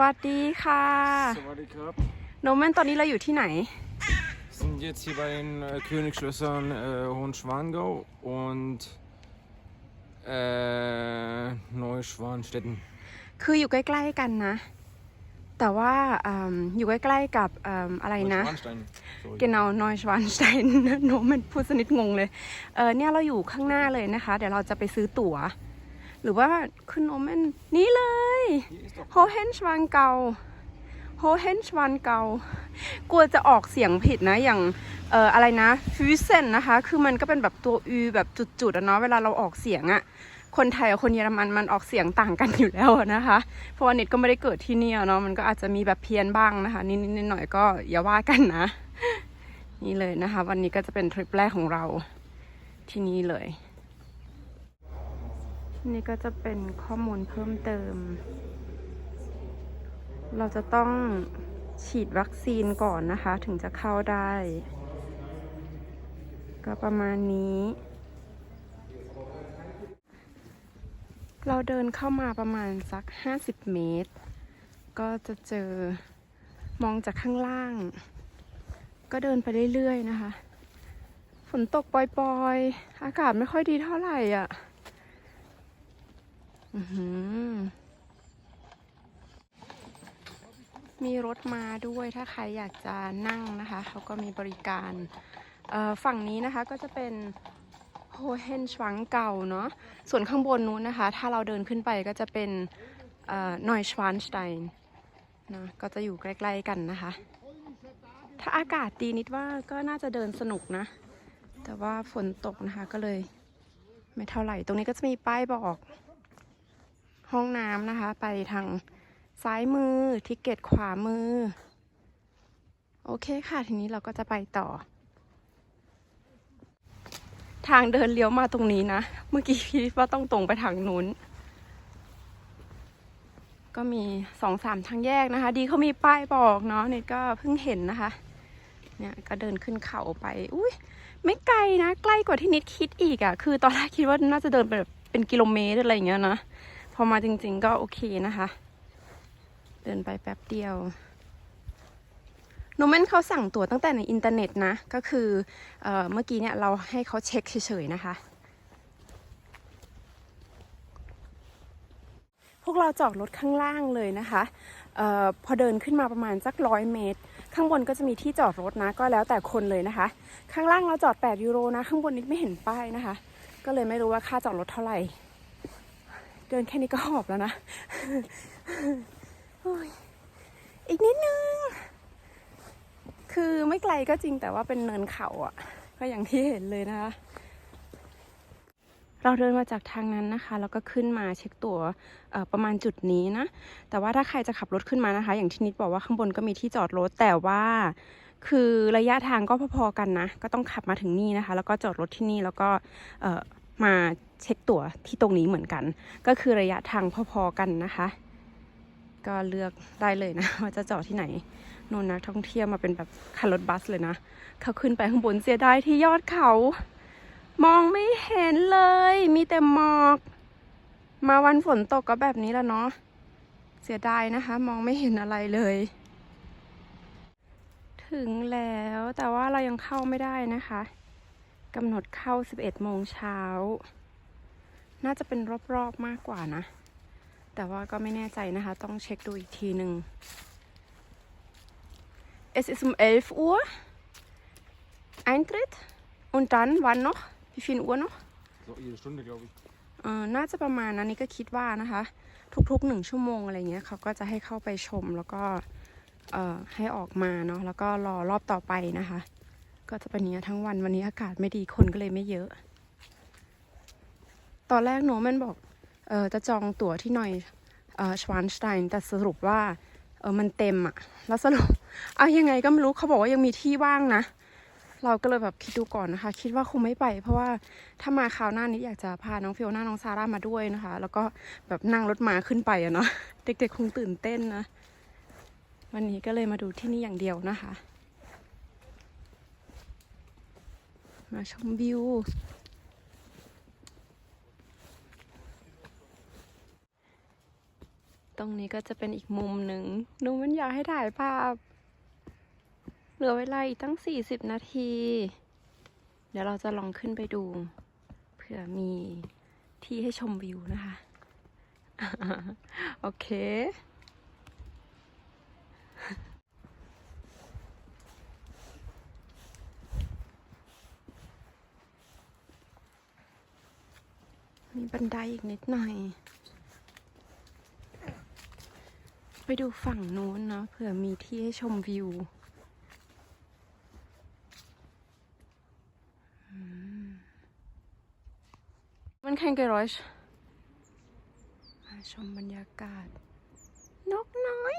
วัสดีค่ะ Sawadee Krab. โนแมนตอนนี้เราอยู่ที่ไหน Wir sind jetzt hier bei den äh, Königsschlössern äh, Hohenschwangau und äh, Neuschwanstetten. คืออยู่ใกล้ๆกันนะ แต่ว่าอืมอยู่ใกล้ๆกับอืมอะไรนะ Neuschwanstein. Sorry. เกนเอานอยชวานสไตน์โนมันพูดสนิทงงเลย เออเนี่ยเราอยู่ข้างหน้าเลยนะคะ เดี๋ยวเราจะไปซื้อตั๋ว หรือว่าขึ้นโนแมนนี่เลยโฮเฮนชวานเกาโฮเฮนชวานเกากลัวจะออกเสียงผิดนะอย่างเอ่ออะไรนะฟิวเซนนะคะ คือมันก็เป็นแบบตัวอูแบบจุดๆอะเนาะเวลาเราออกเสียงอะคนไทยกับคนเยอรมันมันออกเสียงต่างกันอยู่แล้วนะคะ เพราะว่าเน็ตก็ไม่ได้เกิดที่นี่อะเนาะมันก็อาจจะมีแบบเพี้ยนบ้างนะคะ นิดๆหน่อยๆก็อย่าว่ากันนะ นี่เลยนะคะ วันนี้ก็จะเป็นทริปแรกของเราที่นี่เลย นี่ก็จะเป็นข้อมูลเพิ่มเติม เราจะต้องฉีดวัคซีนก่อนนะคะ ถึงจะเข้าได้ ก็ประมาณนี้ เราเดินเข้ามาประมาณสัก 50 เมตร ก็จะเจอมองจากข้างล่าง ก็เดินไปเรื่อยๆนะคะ ฝนตกปล่อยๆ อากาศไม่ค่อยดีเท่าไหร่อะ มีรถมาด้วยถ้าใครอยากจะนั่งนะคะเขาก็มีบริการฝั่งนี้นะคะก็จะเป็นโฮเฮนชวังเก่าเนาะส่วนข้างบนนู้นนะคะ ถ้าเราเดินขึ้นไปก็จะเป็นนอยชวานสไตน์นะก็จะอยู่ใกล้ๆกันนะคะ ถ้าอากาศดีนิดว่าก็น่าจะเดินสนุกนะ แต่ว่าฝนตกนะคะก็เลยไม่เท่าไหร่ ตรงนี้ก็จะมีป้ายบอก ห้องน้ำนะคะ ไปทางซ้ายมือทิกเก็ตขวามือ โอเคค่ะ ทีนี้เราก็จะไปต่อ ทางเดินเลี้ยวมาตรงนี้นะ เมื่อกี้คิดว่าต้องตรงไปทางนู้น ก็มีสองสามทางแยกนะคะ ดีเขามีป้ายบอกเนาะเน็ตก็เพิ่งเห็นนะคะ เนี่ยก็เดินขึ้นเขาไป อุ้ยไม่ไกลนะ ใกล้กว่าที่นิดคิดอีกอะ่ะ คือตอนแรกคิดว่าน่าจะเดินแบบเป็นกิโลเมตรอะไรอย่างเงี้ยนะ พอมาจริงๆก็โอเคนะคะ เดินไปแป๊บเดียวโนแมนเขาสั่งตั๋วตั้งแต่ในอินเทอร์เน็ตนะ ก็คือเออเมื่อกี้เนี่ยเราให้เขาเช็คเฉยๆนะคะ พวกเราจอดรถข้างล่างเลยนะคะออพอเดินขึ้นมาประมาณสักร้อยเมตร ข้างบนก็จะมีที่จอดรถนะ ก็แล้วแต่คนเลยนะคะ ข้างล่างเราจอด 8 ยูโรนะ ข้างบนนิดไม่เห็นป้ายนะคะ ก็เลยไม่รู้ว่าค่าจอดรถเท่าไหร่ เดินแค่นี้ก็หอบแล้วนะอีกนิดนึง คือไม่ไกลก็จริงแต่ว่าเป็นเนินเขาอะ่ะ ก็อย่างที่เห็นเลยนะคะ เราเดินมาจากทางนั้นนะคะ แล้วก็ขึ้นมาเช็คตัวเอ่อประมาณจุดนี้นะ แต่ว่าถ้าใครจะขับรถขึ้นมานะคะ อย่างที่นิดบอกว่าข้างบนก็มีที่จอดรถ แต่ว่าคือระยะทางก็พอๆกันนะ ก็ต้องขับมาถึงนี่นะคะ แล้วก็จอดรถที่นี่แล้วก็มา เช็คตั๋วที่ตรงนี้เหมือนกัน ก็คือระยะทางพอๆกันนะคะ ก็เลือกได้เลยนะว่าจะจอดที่ไหนโน่นนักท่องเที่ยวมาเป็นแบบคันรถบัสเลยนะ เขาขึ้นไปข้างบนเสียดายที่ยอดเขา มองไม่เห็นเลย มีแต่หมอก มาวันฝนตกก็แบบนี้แล้วเนาะเสียดายนะคะ มองไม่เห็นอะไรเลย ถึงแล้วแต่ว่าเรายังเข้าไม่ได้นะคะกำหนดเข้า 11 โมงเช้า น่าจะเป็นรอบๆมากกว่านะ แต่ว่าก็ไม่แน่ใจนะคะ ต้องเช็คดูอีกทีหนึ่ง Es ist um 11 Uhr Eintritt und dann wann noch wie viel Uhr noch So, jede Stunde, glaube ich. เออน่าจะประมาณนั้นนี่ก็คิดว่านะคะ ทุกๆหนึ่งชั่วโมงอะไรเงี้ยเขาก็จะให้เข้าไปชมแล้วก็เอ่อให้ออกมาเนาะแล้วก็รอรอบต่อไปนะคะ ก็จะเป็นอย่างนี้ยทั้งวันวันนี้อากาศไม่ดีคนก็เลยไม่เยอะ ตอนแรกโนมันบอกเออจะจองตั๋วที่หน่อยเออชวานสไตน์แต่สรุปว่าเออมันเต็มอะแล้วสรุปเอายังไงก็ไม่รู้เขาบอกว่ายังมีที่ว่างนะ เราก็เลยแบบคิดดูก่อนนะคะ คิดว่าคงไม่ไป เพราะว่าถ้ามาคราวหน้านี้อยากจะพาน้องฟิโอน่าน้องซาร่ามาด้วยนะคะ แล้วก็แบบนั่งรถมาขึ้นไปอะเนาะเด็กๆคงตื่นเต้นนะ วันนี้ก็เลยมาดูที่นี่อย่างเดียวนะคะ มาชมวิว ตรงนี้ก็จะเป็นอีกมุมหนึ่งหนูมันอยากให้ถ่ายภาพ เหลือเวลาอีกตั้งสี่สิบนาที เดี๋ยวเราจะลองขึ้นไปดู เผื่อมีที่ให้ชมวิวนะคะ โอเคมีบันไดอีกนิดหน่อย ไปดูฝั่งนู้นเนาะเผื่อมีที่ให้ชมวิวมันแข่งกันร้อยมาชมบรรยากาศ นกน้อย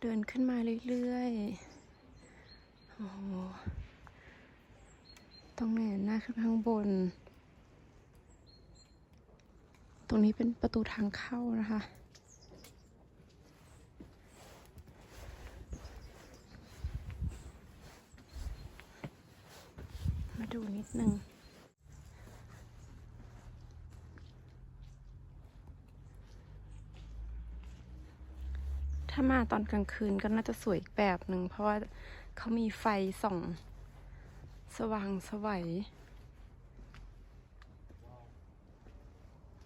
เดินขึ้นมาเรื่อยๆ โอ้ ตรงไหนหน้าขึ้นข้างบน ตรงนี้เป็นประตูทางเข้านะคะ มาดูนิดนึงถ้ามาตอนกลางคืนก็น่าจะสวยอีกแบบหนึ่งเพราะว่าเขามีไฟส่อง สว่างสวัย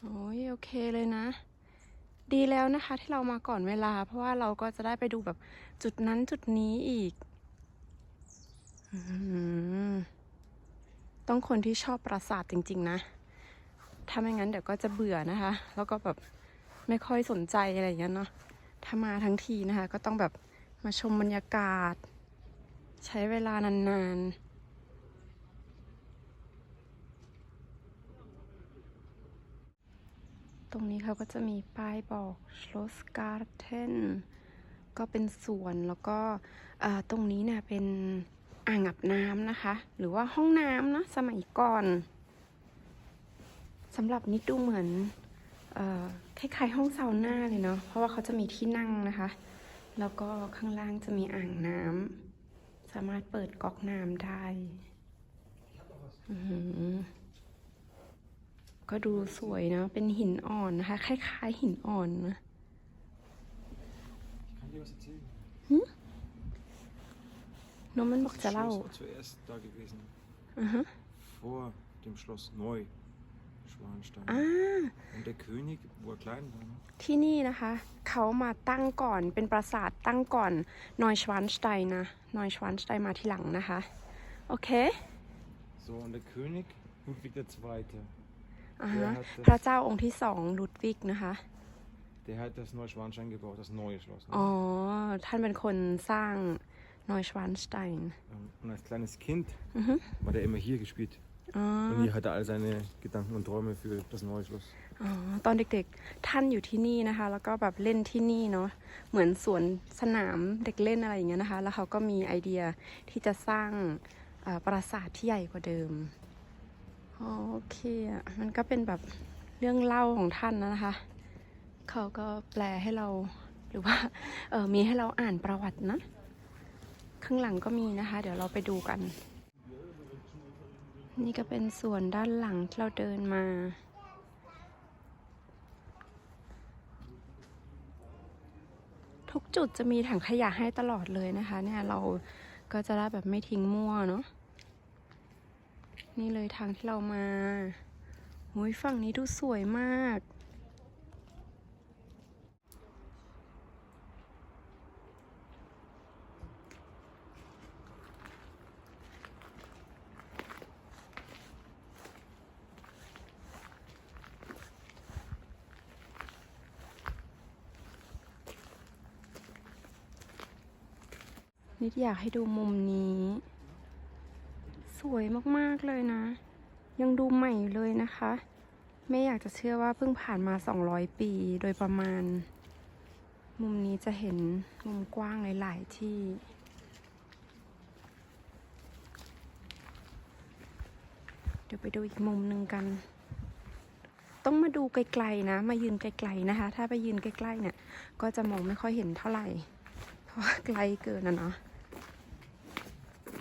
โอ้ยโอเคเลยนะ ดีแล้วนะคะที่เรามาก่อนเวลา เพราะว่าเราก็จะได้ไปดูแบบจุดนั้นจุดนี้อีกอต้องคนที่ชอบปราสาทจริง ๆ นะ ถ้าไม่งั้นเดี๋ยวก็จะเบื่อนะคะ แล้วก็แบบไม่ค่อยสนใจอะไรอย่างเงี้ยเนาะถ้ามาทั้งทีนะคะ ก็ต้องแบบมาชมบรรยากาศ ใช้เวลานานๆ ตรงนี้เขาก็จะมีป้ายบอก Schloss Garten ก็เป็นสวนแล้วก็ตรงนี้เนี่ยเป็นอ่างอาบน้ำนะคะ หรือว่าห้องน้ำนะสมัยก่อนสำหรับนิดดูเหมือนออคล้ายๆห้องซาวน่าเลยเนาะเพราะว่าเขาจะมีที่นั่งนะคะ แล้วก็ข้างล่างจะมีอ่างน้ำสามารถเปิดก๊อกน้ำได้อือ ก็ดูสวยนะ เป็นหินอ่อนนะคะ คล้าย ๆ หินอ่อนนะ Kann dir was erzählen? นมมันบอกจะ Das เล่า Schloss war zuerst da gewesen. อือฮะ Vor dem Schloss Neuschwanstein. อ่า Und der König, wo er klein war, ne? ที่นี่นะคะ เขามาตั้งก่อนเป็นปราสาทตั้งก่อนนอยชวานสไตน์นะนอยชวานสไตน์มาทีหลังนะคะ โอเค So, und der König, Ludwig II., อ่า Der ฮะ hat das- พระเจ้าองค์ที่สองลุดวิกนะคะ der hat das Neuschwanstein gebaut, das neue Schloss. Ne? อ๋อ ท่านเป็นคนสร้างนอยชวานสไตน์ Ähm, Und als kleines Kind Mhm. war der immer hier gespielt. อ๋อ Und hier hat er all seine Gedanken und Träume für das neue Schloss. อ๋อ ตอนเด็กๆ ท่านอยู่ที่นี่นะคะ แล้วก็แบบเล่นที่นี่เนาะ เหมือนสวนสนามเด็กเล่นอะไรอย่างเงี้ยนะคะ แล้วเขาก็มีไอเดียที่จะสร้างเอ่อปราสาทที่ใหญ่กว่าเดิมอ๋อ โอเคอะมันก็เป็นแบบเรื่องเล่าของท่านนะคะ เขาก็แปลให้เราหรือว่าเออมีให้เราอ่านประวัตินะ ข้างหลังก็มีนะคะ เดี๋ยวเราไปดูกัน นี่ก็เป็นส่วนด้านหลังที่เราเดินมาทุกจุดจะมีถังขยะให้ตลอดเลยนะคะ เนี่ยเราก็จะได้แบบไม่ทิ้งมั่วเนาะ นี่เลยทางที่เรามาหุยฝั่งนี้ดูสวยมาก นิดอยากให้ดูมุมนี้ สวยมากๆเลยนะ ยังดูใหม่เลยนะคะ ไม่อยากจะเชื่อว่าเพิ่งผ่านมา 200 ปีโดยประมาณ มุมนี้จะเห็นมุมกว้างหลาย ๆ ที่ เดี๋ยวไปดูอีกมุมหนึ่งกัน ต้องมาดูไกล ๆ นะ มายืนไกล ๆ นะคะ ถ้าไปยืนใกล้ ๆ เนี่ย ก็จะมองไม่ค่อยเห็นเท่าไหร่ เพราะว่าไกลเกินนะเนาะ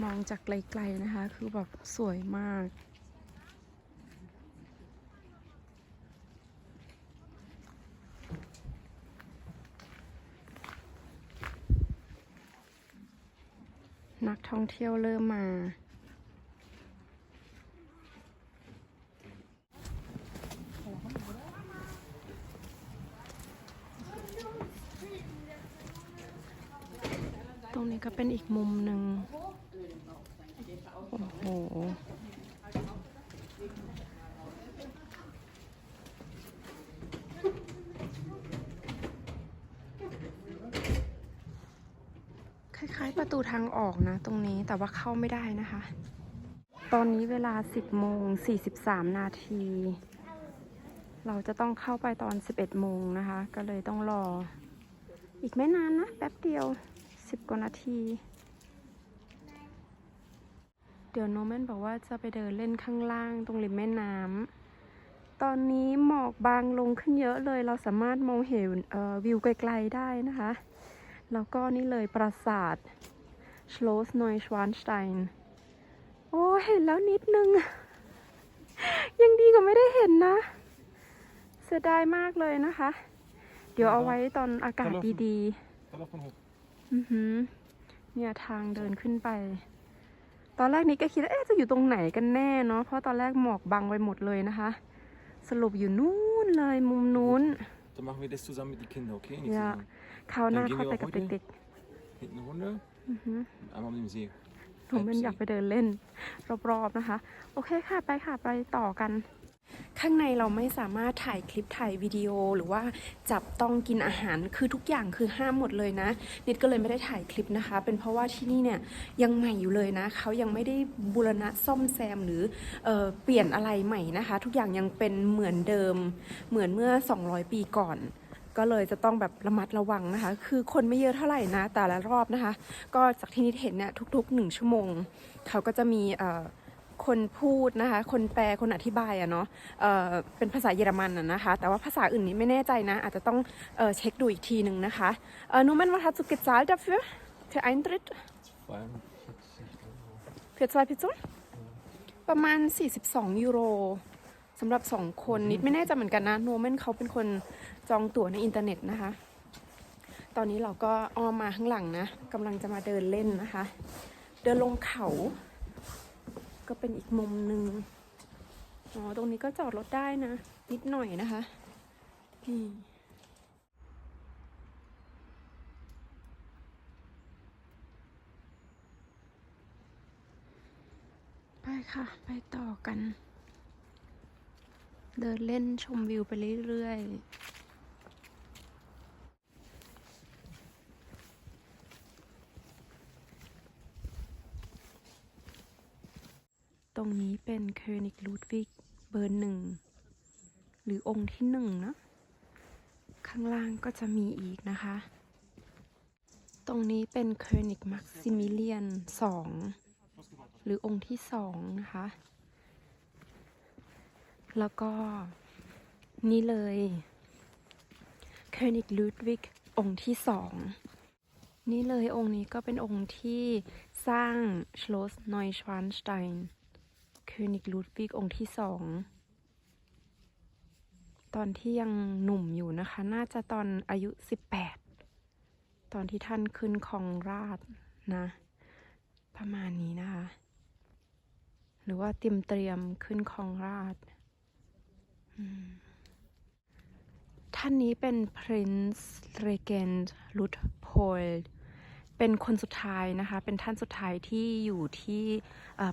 มองจากไกลๆนะคะ คือแบบสวยมาก นักท่องเที่ยวเริ่มมาตรงนี้ก็เป็นอีกมุมหนึ่ง คล้ายๆประตูทางออกนะตรงนี้แต่ว่าเข้าไม่ได้นะคะ ตอนนี้เวลา 10โมง43 นาที เราจะต้องเข้าไปตอน 11โมงนะคะ ก็เลยต้องรอ อีกไม่นานนะ แป๊บเดียว 10 กว่านาที เดี๋ยวโนแมนบอกว่าจะไปเดินเล่นข้างล่างตรงริมแม่น้ำ ตอนนี้หมอกบางลงขึ้นเยอะเลย เราสามารถมองเห็นเอ่อวิวไกลๆได้นะคะ แล้วก็นี่เลยปราสาทชโลสนอยชวานสไตน์โอ้เห็นแล้วนิดนึง ยังดีกว่าไม่ได้เห็นนะ เสียดายมากเลยนะคะ เดี๋ยวเอาไว้ตอนอากาศดี Da läuft man hoch. ๆอือหือเนี่ยทางเดินขึ้นไป ตอนแรกนี้ก็คิดว่าเอ๊ะจะอยู่ตรงไหนกันแน่เนาะเพราะตอนแรกหมอกบังไปหมดเลยนะคะ สรุปอยู่นู้นเลยมุมนู้น Dann machen wir das zusammen mit den Kindern, okay? Nicht Ja. zusammen. คราวหน้า Dann gehen เข้า wir ไป auch กับ heute เด็ก Hinten eine Runde ๆอือหือ und einmal mit dem See. ผมเป็นอยากไปเดินเล่นรอบๆนะคะ โอเคค่ะ ไปค่ะ ไปต่อกัน ข้างในเราไม่สามารถถ่ายคลิปถ่ายวิดีโอหรือว่าจับต้องกินอาหารคือทุกอย่างคือห้ามหมดเลยนะนิดก็เลยไม่ได้ถ่ายคลิปนะคะ เป็นเพราะว่าที่นี่เนี่ยยังใหม่อยู่เลยนะเขายังไม่ได้บูรณะซ่อมแซมหรือเออเปลี่ยนอะไรใหม่นะคะ ทุกอย่างยังเป็นเหมือนเดิมเหมือนเมื่อ 200 ปีก่อนก็เลยจะต้องแบบระมัดระวังนะคะ คือคนไม่เยอะเท่าไหร่นะ แต่ละรอบนะคะ ก็จากที่นิดเห็นเนี่ยทุกๆหนึ่งชั่วโมง เขาก็จะมีเอ่อ คนพูดนะคะ คนแปลคนอธิบายอะเนาะเเป็นภาษาเยอรมันอะนะคะ แต่ว่าภาษาอื่นนี้ไม่แน่ใจนะ อาจจะต้องเอเช็คดูอีกทีหนึ่งนะคะเอ่อ Numen was hast du gezahlt dafür für Eintritt für zwei Personen ประมาณ 42 ยูโรสำหรับ 2 คนนิดไม่แน่ใจเหมือนกันนะโนเมนเขาเป็นคนจองตั๋วในอินเทอร์เน็ตนะคะ ตอนนี้เราก็อ้อมมาข้างหลังนะกำลังจะมาเดินเล่นนะคะ เดินลงเขา ก็เป็นอีกมุมหนึ่งอ๋อตรงนี้ก็จอดรถได้นะ นิดหน่อยนะคะนี่ไปค่ะ ไปต่อกัน เดินเล่นชมวิวไปเรื่อยๆ ตรงนี้เป็นเคอนิกลูดวิกเบอร์หนึ่ง หรือองค์ที่หนึ่งนะข้างล่างก็จะมีอีกนะคะ ตรงนี้เป็นเคอนิกมักซิมิเลียนสองหรือองค์ที่สองนะคะ แล้วก็นี่เลยเคอนิกลูดวิกองค์ที่สองนี่เลยองค์นี้ก็เป็นองค์ที่สร้างชโลสนอยชวานสไตน์ คือนิกลูดวิกองค์ที่สองตอนที่ยังหนุ่มอยู่นะคะ น่าจะตอนอายุ 18 ตอนที่ท่านขึ้นครองราชนะ ประมาณนี้นะคะ หรือว่าเตรียมเตรียมขึ้นครองราช ท่านนี้เป็น Prince Regent Luitpold เป็นคนสุดท้ายนะคะ เป็นท่านสุดท้ายที่อยู่ที่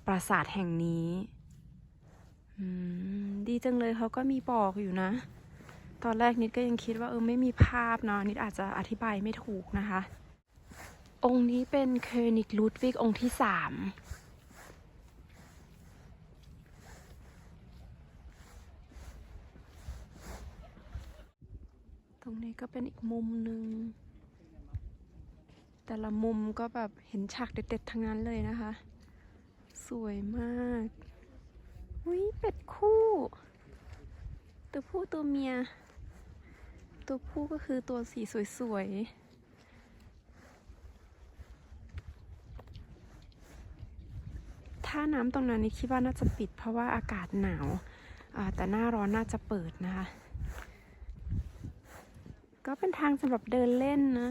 ปราสาทแห่งนี้ดีจังเลยเขาก็มีบอกอยู่นะ ตอนแรกนิดก็ยังคิดว่าเออไม่มีภาพเนาะนิดอาจจะอธิบายไม่ถูกนะคะ องค์นี้เป็นเคอนิกลูดวิกองค์ที่สามตรงนี้ก็เป็นอีกมุมหนึ่ง แต่ละมุมก็แบบเห็นฉากเด็ดๆทั้งนั้นเลยนะคะ สวยมากอุ้ยเป็ดคู่ ตัวผู้ตัวเมีย ตัวผู้ก็คือตัวสีสวยๆถ้าน้ำตรงนั้นนี่คิดว่าน่าจะปิดเพราะว่าอากาศหนาวแต่หน้าร้อนน่าจะเปิดนะคะ ก็เป็นทางสำหรับเดินเล่นนะ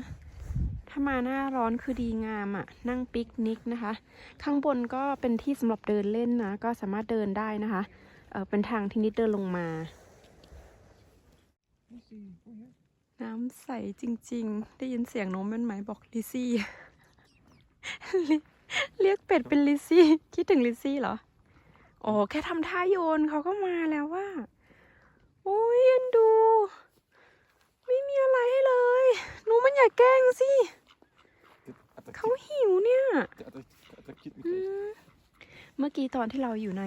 ถ้ามาหน้าร้อนคือดีงามอะ่ะ นั่งปิกนิกนะคะ ข้างบนก็เป็นที่สำหรับเดินเล่นนะ ก็สามารถเดินได้นะคะเเป็นทางที่นิดเดินลงมา น้ำใสจริง ๆ ได้ยินเสียงน้มเป็นไหมบอกลิซี่เรียกเรียกเป็ดเป็นลิซี่ คิดถึงลิซี่เหรอ โอ้แค่ทำท่าโยนเขาก็มาแล้วว่าโอ้ยเอ็นดู ไม่มีอะไรให้เลย หนูมันอย่าแกล้งสิ เขาหิวเนี่ยอืมเมื่อกี้ตอนที่เราอยู่ใน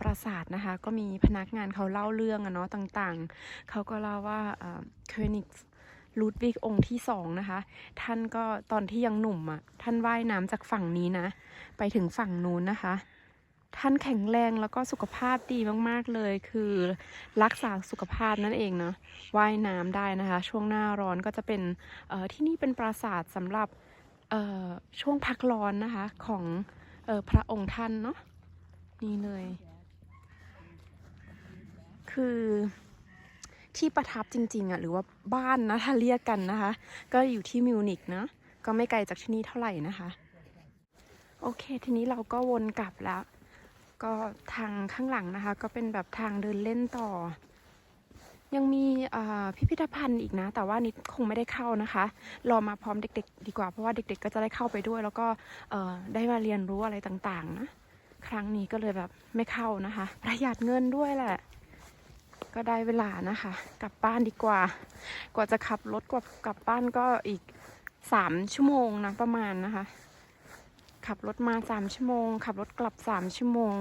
ปราสาทนะคะ ก็มีพนักงานเขาเล่าเรื่องอะเนาะต่างๆ เขาก็เล่าว่าเคนิกลูดวิกองค์ที่สองนะคะ ท่านก็ตอนที่ยังหนุ่มอะ่ะ ท่านว่ายน้ำจากฝั่งนี้นะ ไปถึงฝั่งนู้นนะคะ ท่านแข็งแรงแล้วก็สุขภาพดีมากๆเลย คือรักษาสุขภาพนั่นเองเนาะว่ายน้ำได้นะคะ ช่วงหน้าร้อนก็จะเป็นที่นี่เป็นปราสาทสำหรับช่วงพักร้อนนะคะของออพระองค์ท่านเนาะนี่เลย คือที่ประทับจริงๆอะ่ะหรือว่าบ้านนะถ้าเรียกกันนะคะ ก็อยู่ที่มิวนิกนะก็ไม่ไกลจากที่นี่เท่าไหร่นะคะ โอเค ทีนี้เราก็วนกลับแล้ว ก็ทางข้างหลังนะคะ ก็เป็นแบบทางเดินเล่นต่อ ยังมีพิพิธภัณฑ์อีกนะ แต่ว่านิดคงไม่ได้เข้านะคะรอมาพร้อมเด็ก ๆ ดีกว่าเพราะว่าเด็ก ๆ ก็จะได้เข้าไปด้วย แล้วก็ได้มาเรียนรู้อะไรต่างๆนะครั้งนี้ก็เลยแบบไม่เข้านะคะ ประหยัดเงินด้วยแหละ ก็ได้เวลานะคะ กลับบ้านดีกว่า กว่าจะขับรถกว่ากลับบ้านก็อีกสามชั่วโมงนะประมาณนะคะ ขับรถมาสามชั่วโมง ขับรถกลับสามชั่วโมง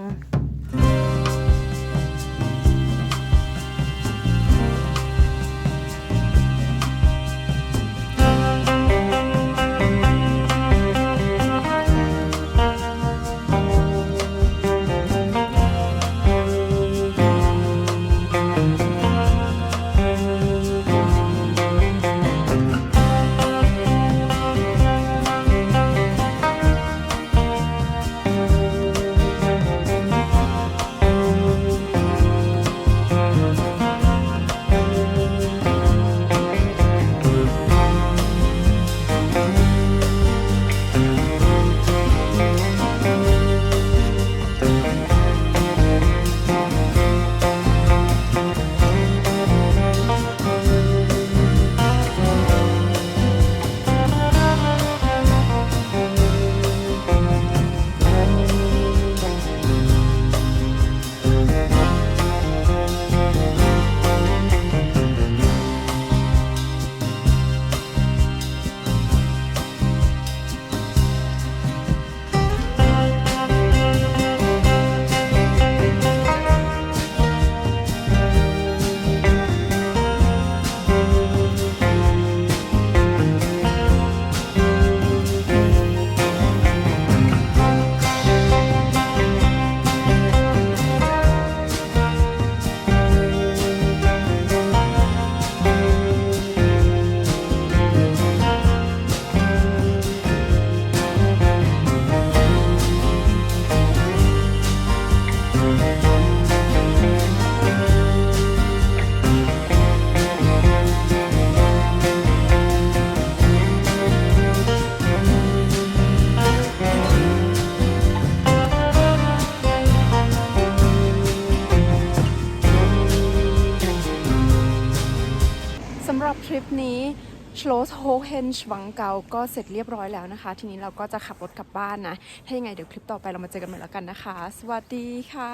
ชวังเกาก็เสร็จเรียบร้อยแล้วนะคะ ทีนี้เราก็จะขับรถกลับบ้านนะ ถ้ายังไงเดี๋ยวคลิปต่อไปเรามาเจอกันใหม่แล้วกันนะคะ สวัสดีค่ะ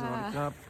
สวัสดีครับ